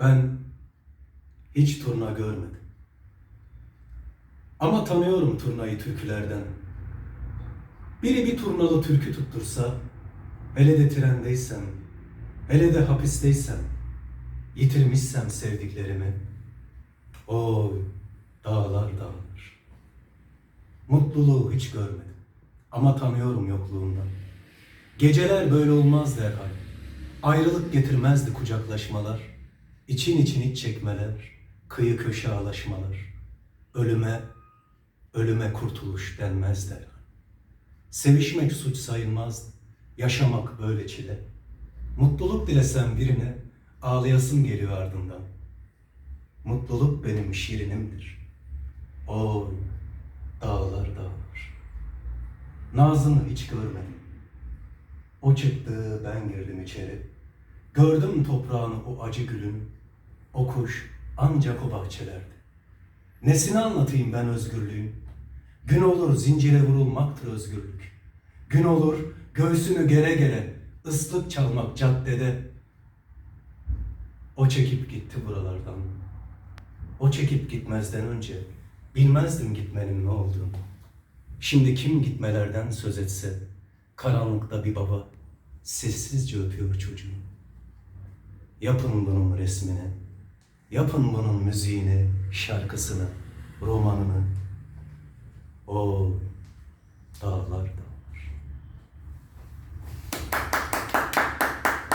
Ben hiç turna görmedim. Ama tanıyorum turnayı türkülerden. Biri bir turnalı türkü tuttursa, hele de trendeysem, hele de hapisteysem, yitirmişsem sevdiklerimi, oy dağlar dağlar. Mutluluğu hiç görmedim ama tanıyorum yokluğundan. Geceler böyle olmaz derhal. Ayrılık getirmezdi kucaklaşmalar. İçin için iç çekmeler, kıyı köşe ağlaşmalar. Ölüme, ölüme kurtuluş denmez derhal. Sevişmek suç sayılmazdı. Yaşamak böyle çile. Mutluluk dilesem birine ağlayasım geliyor ardından. Mutluluk benim şirinimdir. Oy dağlar dağlar. Nazını hiç görmedim. O çıktı, ben girdim içeri. Gördüm toprağını o acı gülün. O kuş ancak o bahçelerde. Nesini anlatayım ben özgürlüğün? Gün olur zincire vurulmaktır özgürlük. Gün olur göğsünü gere gere ıslık çalmak caddede. O çekip gitti buralardan. O çekip gitmezden önce bilmezdim gitmenin ne olduğunu. Şimdi kim gitmelerden söz etse, karanlıkta bir baba sessizce öpüyor çocuğu. Yapın bunun resmini, yapın bunun müziğini, şarkısını, romanını. O dağlar da.